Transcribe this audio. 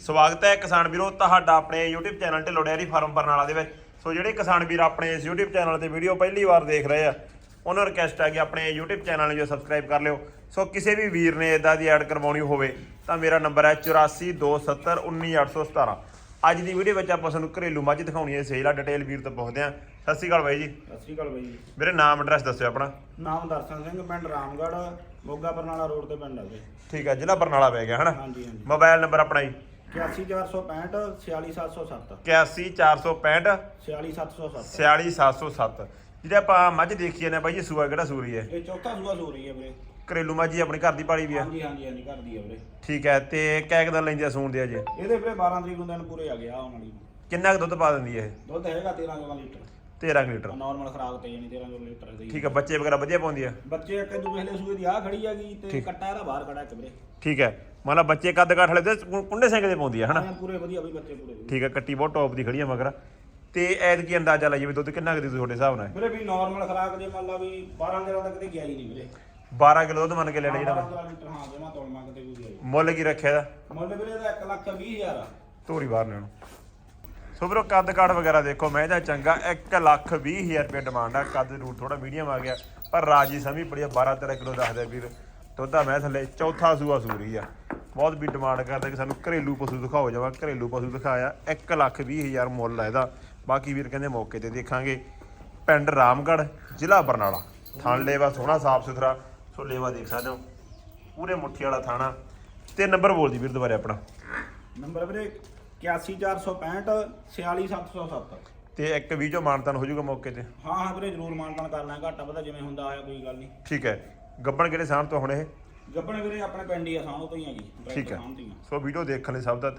ਸਵਾਗਤ ਹੈ ਕਿਸਾਨ ਵੀਰੋ ਤੁਹਾਡਾ ਆਪਣੇ YouTube channel Dhillon dairy farm Barnala ਦੇ ਵਿੱਚ। ਸੋ ਜਿਹੜੇ ਕਿਸਾਨ ਵੀਰ ਆਪਣੇ ਇਸ YouTube ਚੈਨਲ ਤੇ ਵੀਡੀਓ ਪਹਿਲੀ ਵਾਰ ਦੇਖ ਰਹੇ ਆ ਉਹਨਾਂ ਨੂੰ ਰਿਕਵੈਸਟ ਹੈ ਕਿ ਆਪਣੇ YouTube ਚੈਨਲ ਨੂੰ ਜੋ ਸਬਸਕ੍ਰਾਈਬ ਕਰ ਲਿਓ। ਸੋ ਕਿਸੇ ਵੀ ਵੀਰ ਨੇ ਇਦਾਂ ਦੀ ਐਡ ਕਰਵਾਉਣੀ ਹੋਵੇ ਤਾਂ ਮੇਰਾ ਨੰਬਰ ਹੈ 8427191817 ਅੱਜ ਦੀ ਵੀਡੀਓ ਵਿੱਚ ਆਪਾਂ ਤੁਹਾਨੂੰ ਘਰੇਲੂ ਮੱਝ ਦਿਖਾਉਣੀ ਹੈ ਸੇਲ ਆ ਡਿਟੇਲ ਵੀਰ ਤੋਂ ਪੁੱਛਦੇ ਆ ਸਤਿ ਸ਼੍ਰੀ ਅਕਾਲ ਬਾਈ ਜੀ। ਸਤਿ ਸ਼੍ਰੀ ਅਕਾਲ ਬਾਈ ਜੀ। ਮੇਰੇ ਨਾਮ ਐਡਰੈਸ ਦੱਸਿਓ ਆਪਣਾ। ਨਾਮ ਦਰਸ਼ਨ ਸਿੰਘ ਪਿੰਡ ਰਾਮਗੜ੍ਹ ਮੋਗਾ ਬਰਨਾਲਾ ਰੋਡ ਤੇ ਪਿੰਡ ਹੈ ਵੀਰੇ ਠੀਕ ਹੈ ਜ਼ਿਲ੍ਹਾ ਬਰਨਾਲਾ ਪੈ ਗਿਆ ਹਨਾ? ਹਾਂਜੀ ਹਾਂਜੀ। ਮੋਬਾਈਲ ਨੰਬਰ ਆਪਣਾ ਜੀ। 81465 46707 81465 46707 46707 ਜਿਹੜੇ ਆਪਾਂ ਮੱਝ ਦੇਖੀ ਜਾਂਦੇ ਆ ਬਾਈ ਇਹ ਸੂਆ ਕਿਹੜਾ ਸੂਰੀ ਹੈ? ਇਹ ਚੌਥਾ ਸੂਆ ਹੋ ਰਹੀ ਹੈ ਵੀਰੇ। ਘਰੇਲੂ ਮੱਝ ਹੀ ਆਪਣੀ ਘਰ ਦੀ ਪਾਲੀ ਵੀ ਆ। ਹਾਂਜੀ ਹਾਂਜੀ ਹਾਂਜੀ ਘਰ ਦੀ ਹੈ ਵੀਰੇ। ਠੀਕ ਹੈ ਤੇ ਕੈਕ ਲੈਂਦੀ ਆ ਸੂਣ ਦੇ ਅਜੇ? ਇਹਦੇ ਵੀਰੇ 12 ਤਰੀਕ ਨੂੰ ਦਿਨ ਪੂਰੇ ਆ ਗਿਆ ਆਉਣ ਵਾਲੀ ਨੂੰ। ਕਿੰਨਾ ਕੁ ਦੁੱਧ ਪਾ ਦਿੰਦੀ ਹੈ ਦੁੱਧ ਹੈਗਾ 13 ਕਿਲੋ ਲੀਟਰ। 13 ਕੁ ਲੀਟਰ। ਨਾਰਮਲ ਖਰਾਕ ਤੇ ਜਾਨੀ 13 ਕਿਲੋ ਲੀਟਰ ਦੀ ਠੀਕ ਹੈ ਬੱਚੇ ਵਗੈਰਾ ਵਧੀਆ ਪਾਉਂਦੀ ਆ? ਬੱਚੇ ਇੱਕ ਦੂ ਪਹਿਲੇ ਸੂਏ ਦੀ ਆ ਖੜੀ ਹੈਗੀ ਤੇ। ਕੱਟਾ ਇਹਦਾ ਬਾਹਰ ਖੜਾ ਇੱਕ ਵੀਰੇ। ਠੀਕ ਹੈ। ਮਤਲਬ ਬੱਚੇ ਕੱਦ ਕਾਠ ਵਾਲੇ ਤੇ ਕੁੰਡੇ ਸਿੰਘ ਦੇ ਪਾਉਂਦੀ ਆ ਹਨਾ? ਪੂਰੇ ਵਧੀਆ ਵੀ ਬੱਚੇ ਪੂਰੇ। ਠੀਕ ਹੈ ਕੱਟੀ ਬਹੁਤ ਟੌਪ ਦੀ ਖੜੀ ਆ ਮਗਰ। ਤੇ ਐਦ ਕੀ ਅੰਦਾਜ਼ਾ ਲਾਈਏ ਵੀ ਦੁੱਧ ਕਿੰਨਾ ਕੁ ਦੇ ਤੁਹਾਡੇ ਹਿਸਾਬ ਨਾਲ? ਵੀਰੇ ਵੀ ਨਾਰਮਲ ਖਰਾਕ ਜੇ ਮੰਨ ਲਾ ਵੀ 12 ਦਿਨਾਂ ਤੱਕ ਤੇ ਗਿਆ ਹੀ ਨਹੀਂ ਵੀਰੇ। 12 ਕਿਲੋ ਦੁੱਧ ਮੰਨ ਕੇ ਲੈਣਾ ਜਿਹੜਾ 12 ਲੀਟਰ ਹਾਂ ਜਮਾ ਤੋਲ ਮੰਗ ਤੇ ਕੋਈ ਗਿਆ ਹੀ ਮੁੱਲ ਕੀ ਰੱਖਿਆ ਦਾ ਮੁੱਲ ਵੀਰੇ ਦਾ 1 ਲੱਖ 20 ਹਜ਼ਾਰ ਆ। ਧੂਰੀ ਬਾਹਰ ਲੈਣ ਸੋ ਵੀਰੋ, ਕੱਦ ਕਾਠ ਵਗੈਰਾ ਦੇਖੋ, ਮੈਂ ਇਹਦਾ ਚੰਗਾ 1 ਲੱਖ 20 ਹਜ਼ਾਰ ਰੁਪਏ ਡਿਮਾਂਡ ਆ, ਕੱਦ ਰੂਟ ਥੋੜਾ ਮੀਡੀਅਮ ਆ ਗਿਆ। ਪਰ ਰਾਜੀ ਸਮੀ ਬੜੀ 12 13 ਕਿਲੋ ਦੱਸਦਾ ਵੀਰ। ਦੁੱਧਾ ਮੈਂ ਥੱਲੇ, ਚੌਥਾ ਸੂਆ ਸੂਰੀ ਆ। ਬਹੁਤ ਵੀ ਡਿਮਾਂਡ ਕਰਦਾ ਕਿ ਸਾਨੂੰ ਘਰੇਲੂ ਪਸ਼ੂ ਦਿਖਾਓ ਜਾਵਾ ਘਰੇਲੂ ਪਸ਼ੂ ਦਿਖਾਇਆ। 1 ਲੱਖ 20 ਹਜ਼ਾਰ ਮੁੱਲ ਆ ਇਹਦਾ। ਬਾਕੀ ਵੀਰ ਕਹਿੰਦੇ ਮੌਕੇ ਤੇ ਦੇਖਾਂਗੇ। ਪਿੰਡ ਰਾਮਗੜ੍ਹ, ਜ਼ਿਲ੍ਹਾ ਬਰਨਾਲਾ। ਥਾਣ ਲੇਵਾ, ਸੋਹਣਾ, ਸਾਫ਼ ਸੁਥਰਾ। ਸੋ ਲੇਵਾ ਦੇਖ ਸਕਦੇ ਹੋ। ਪੂਰੇ ਮੁੱਠੀ ਵਾਲਾ ਥਾਣਾ। ਤੇ ਨੰਬਰ ਬੋਲ ਦੀ ਵੀਰ ਦੁਬਾਰੇ ਆਪਣਾ। ਨੰਬਰ ਵੀਰੇ 81465 46707 ਤੇ ਇੱਕ ਵੀਡੀਓ ਮਾਨਤਨ ਹੋ ਜਾਊਗਾ ਮੌਕੇ ਤੇ? ਹਾਂ ਹਾਂ ਵੀਰੇ ਜ਼ਰੂਰ ਮਾਨਤਾਨ ਕਰ ਲਾਂਗੇ ਘਾਟਾ ਪਤਾ ਜਿਵੇਂ ਹੁੰਦਾ ਆਇਆ ਕੋਈ ਗੱਲ ਨਹੀਂ। ਠੀਕ ਹੈ। ਗੱਬਣ ਕਿਹੜੇ ਸਾਹਣ ਤੋਂ ਹੁਣ ਇਹ? ਗੱਬਣੇ ਵੀਰੇ ਆਪਣੇ ਪਿੰਡ ਹੀ ਆ ਸਾਹਮਣੇ ਤੋਂ ਹੀ ਹੈਗੀ ਠੀਕ ਹੈ। ਆ। ਸੋ ਵੀਡੀਓ ਦੇਖਣ ਲਈ ਸਭ ਦਾ